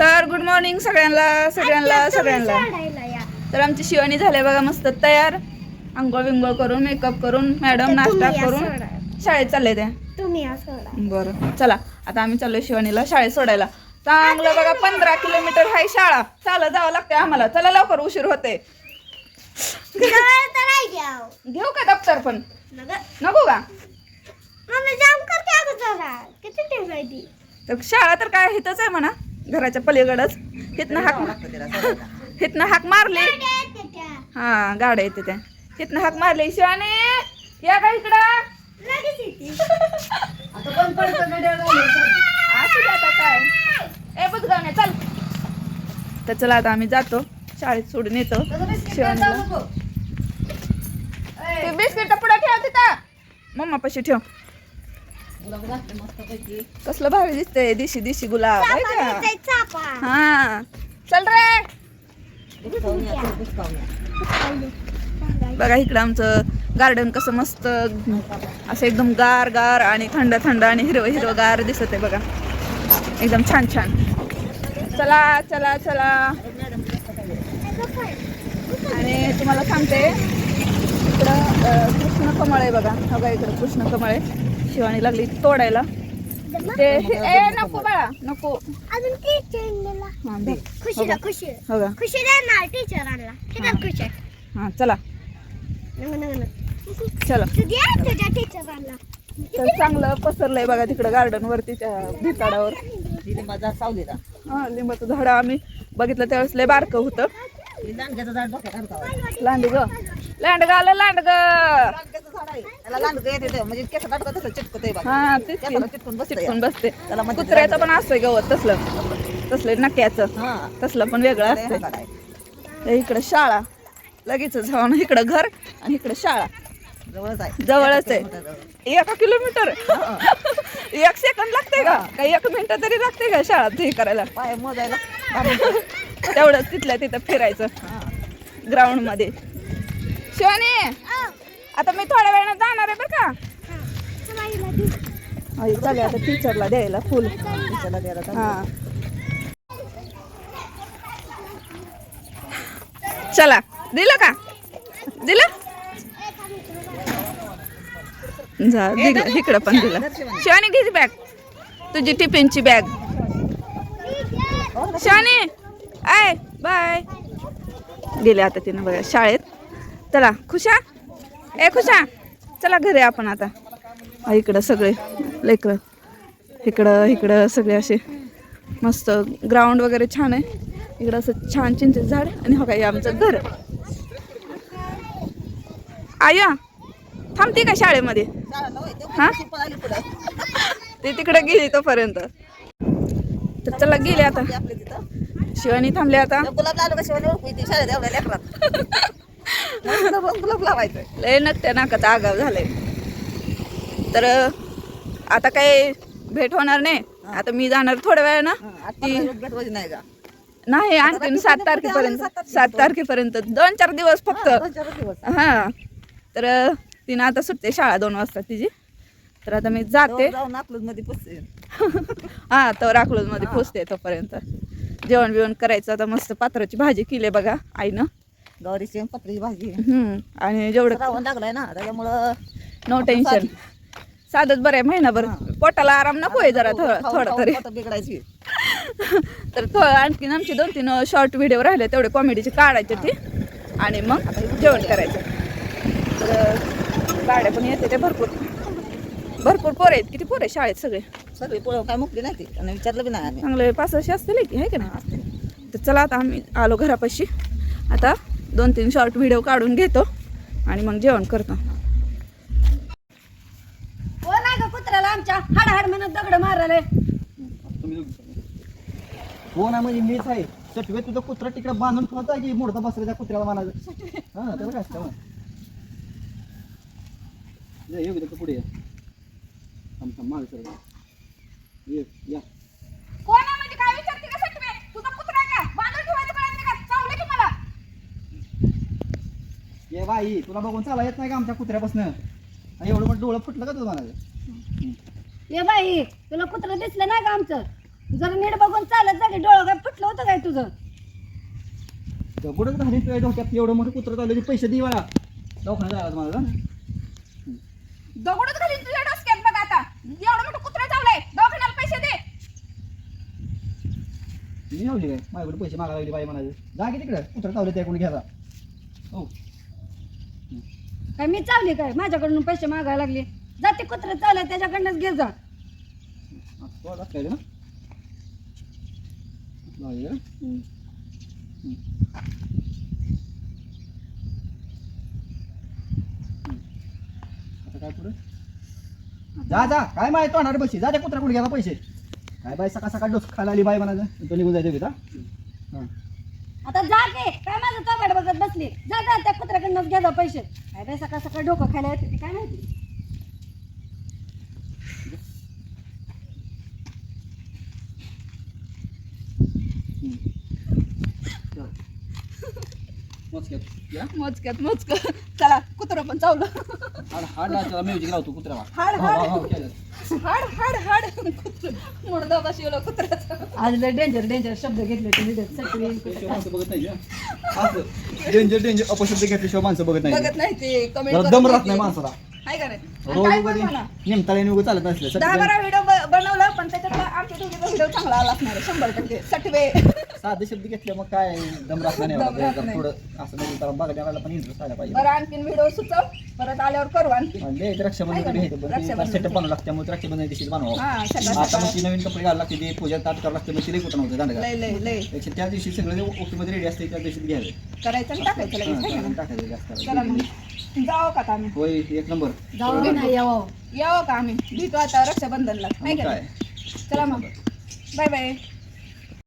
तर good morning सगळ्यांना सगळ्यांना सगळ्यांना तर आमची शिवानी झाले बघा मस्त तयार. आंघोळ बिंघोळ करून मेकअप करून मॅडम नाश्ता करून शाळेत चालले त्या बरं चला. आता आम्ही चाललोय शिवानीला शाळेत सोडायला. चांगलं बघा पंधरा किलोमीटर हाय शाळा. चालत जावं लागते आम्हाला. चला लवकर उशीर होते घेऊ का दप्तर पण? नको का? किती तर शाळा तर काय हिथंच आहे म्हणा घराच्या पलीकडच. हिथनं हाक हिथनं हाक मारली. हा गाड्या येते त्या. हिथनं हाक मारली. शिवानी या का इकडं. काय. ए चल. तर चला आता आम्ही जातो. शाळेत सोडून येतो. शिवानीला. ते बिस्किट पुढे ठेव तिथं. मम्मा पशी ठेव. कसलं भारी दिसतंय दिशी दिशी गुलाब आहे का? चापा हा. चल रे. बघा इकडं आमचं गार्डन कसं मस्त असं एकदम गार गार आणि थंड थंड आणि हिरवं हिरवं गार दिसत आहे बघा. एकदम छान छान. चला चला चला. आणि तुम्हाला सांगते इकडं कृष्ण कमळ आहे बघा. बघा इकडं कृष्ण कमळ आहे. शिवानी लागली तोडायला. ते ए नको बाळा नको. अजून टीचर हा दे. खुशीला खुशी. हो का? खुशी देणार टीचरांना किती खुशी. हा चला. नग नग नग. चला. तू तर चांगलं पसरलंय बघा तिकडं गार्डन वरती त्या भिताडावर. सावलीला हा लिंबाचं झाड आम्ही बघितलं त्यावेळेस लय बारकं होतं. लांडग्याचं झाड डोक्यात आणता. लांड ग लांड ग आलं लांड त्याला लांडगं येते ते, म्हणजे केस तसं हा तेच. चिटकून बसतं चिटकून या. बसते त्याला म्हणते कुत्र्याचं पण असतंय गवत तसलं. तसलं नक्याचं. हा. तसलं पण वेगळं असतंय. इकडं शाळा. लगेच जाऊन इकडं घर आणि इकडं शाळा. जवळच आहे. जवळच आहे. एका किलोमीटर? एक सेकंद लागते का काही एक मिनिट तरी लागते का शाळा हे करायला. पाय मोजायला. तेवढंच तिथल्या तिथं फिरायचं. हा. ग्राउंडमध्ये शिवानी आता मी थोड्या वेळानं जाणार आहे बरं का. आई चालेल आता टीचरला द्यायला फुल त्याला द्यायला चालू. हा. चला दिलं का? दिलं? जा दिलं. इकडं पण दिलं. शिवानी घे बॅग तुझी टिफिनची बॅग शिवानी आय बाय. गेले आता तिनं बघा शाळेत. चला खुशा ए खुशा. चला घरी आपण आता. इकडं सगळे लेकरं. इकडं इकडं सगळे असे मस्त ग्राउंड वगैरे छान आहे. इकडं असं छान चिंचेचं झाड आणि हो काय आमचं घर आया थांबते का शाळेमध्ये? हां? ते हा? तिकडे गेली तोपर्यंत. तर चला गेले आता. तिथं. शिवानी थांबले आता. गुलाब शिवानी शाळेत एवढ्या लेकरात मस्त बघ गुलाब लावायचं लय नकट्या नाकाचा आगाव झालाय. तर आता काय भेट होणार नाही. आता मी जाणार थोड्या मला भेट होत नाही का नाही आणखीन सात तारखेपर्यंत. सात तारखेपर्यंत. दोन चार दिवस फक्त. हा, हा. तर तिनं आता सुटते शाळा दोन वाजता तिची. तर आता मी जाते. अकलूजमध्ये हा तर अकलूजमध्ये पोचते तोपर्यंत. जेवण बिवण करायचं. आता मस्त पात्राची भाजी केली बघा आईनं. गौरीची पत्रीची भाजी हम्म. आणि जेवढं रावण लागलाय ना त्याच्यामुळं नो टेन्शन साधच बरं आहे महिनाभर. पोटाला आराम नको आहे जरा थोडा थोडा तरी. पोटं बिघडायची. तर थो आणखीन आमचे दोन तीन शॉर्ट व्हिडिओ राहिले तेवढे कॉमेडीचे काढायचे ते. आणि मग जेवण करायचं. तर गाड्या पण येते ते भरपूर. भरपूर पोरं आहेत. किती पोरं आहेत शाळेत सगळे? सगळी पोळं काय मुकली नाही ती. आणि विचारलं बी नाही आम्ही. चांगले पाच सहाशे असतील की आहे का नाही? तर चला आता आम्ही आलो घरापाशी. आता दोन तीन शॉर्ट व्हिडिओ काढून घेतो आणि मग जेवण करतो. हो नाही का कुत्र्याला आमच्या हाड हाड म्हणत दगड मारले हो ना म्हणजे मीच आहे. सटवे तुझं कुत्रा तिकडे बांधून ठेवता की मोडता बसला त्या कुत्र्याला मानायचं? हा त्याला काय असतं? मग? ये, ये इथं पुढे ये. थांब थांब मागे सर ये या कोण म्हणजे काय विचारते का सटवे तुझा कुत्रा का बांधून ठेवायचं कळत नाही का चावलं की मला ये बाई तुला बघून चाला येत नाही का आमच्या कुत्र्यापासून? एवढं मोठं डोळं फुटलं का तुझं म्हणायचं ये बाई तुला कुत्र दिसलं नाही का आमचं? जरा नीट बघून चालत जा की डोळं काय फुटलं होतं काय तुझं? कुठं घाली तुझ्या डोक्यात. एवढं मोठं कुत्र चाललं पैसे दे मला दवाखान्यात जायला जा. दगडच तुझ्या डोसक्यात बघ आता. एवढं मोठं कुत्रा चावलंय. दवाखान्याला पैसे दे. मी लावली काय? माझ्याकडे पैसे मागायला लागले बाई म्हणाले जा की तिकडे. कुत्र चावले ते कोणी घ्यायला. हो. काय मी चावली काय? माझ्याकडून पैसे मागायला लागले. जाते कुत्र चालय त्याच्याकडनंच घे जा. काय पुढे जा जा. काय माहिती होणार पैसे जा त्या कुत्रा कोणी घ्यायला पैसे. काय बाई सकाळ सकाळ डोस खायला आली बाई म्हणायचं. तो निघून जायचं हां. आता जा के. काय माझं चौकाट बघत बसली? जा जा. त्या कुत्र्याकडनंच घे जा पैसे. काय बाई सकाळ सकाळ डोकं खायला येते ते काय माहिती? मोजक्यात. मोजक. चला कुत्रा पण चावलं. हाड हाड म्युझिक लावतो कुत्र्याला हाड, हो, हाड. हो, हो. हाड हाड हाड. कुत्र. मुडदा का शिवला कुत्र्याचा आज लय डेंजर डेंजर शब्द घेतले तुम्ही माणसं बघत नाही हा. असं. डेंजर डेंजर अपशब्द घेतल्याशिवाय माणसं बघत नाही बघत नाही ते कमेंट दम राहत नाही माणसाला. का नाही? काय म्हणा. निमताळ्याने उभं चालत नसलं दहा बारा व्हिडिओ बनवला पण त्याच्यात आमच्या दोघीचा व्हिडिओ चांगला आला असणार आहे, शंभर टक्के सटवे. साधे शब्द घेतले मग काय दम राहत नाही दम एवढा. राहत जरा नाही. थोडं असं म्हणजे बघण्याला पण इंटरेस्ट आला पाहिजे. बरं आणखीन व्हिडिओ सुचव. परत आल्यावर करू म्हणजे ते रक्षाबंधन कधी येतं पण रक्षाबंधन. सेटअप बनवलं लागतं त्यामुळे रक्षाबंधन दिवशी बनवावं. हा सकाळ आता मग ती नवीन कपडे घालायला लागते ते पूजा ताट करावं लागतं मग तिला कुठं नव्हतं दांडगा. लय लय त्या दिवशी सगळं ओटीमध्ये रेडी असते त्या दिवशी घ्यावे करायचं आणि टाकायचं लगेच हाय का नाही? टाकायचं जास्त चला मग. जाऊ का आम्ही होय एक नंबर. जाऊ दे नाही यावं. यावं का आम्ही? भेटू आता रक्षाबंधनला. हाय का? काय? नाही? चला मग. Bye bye.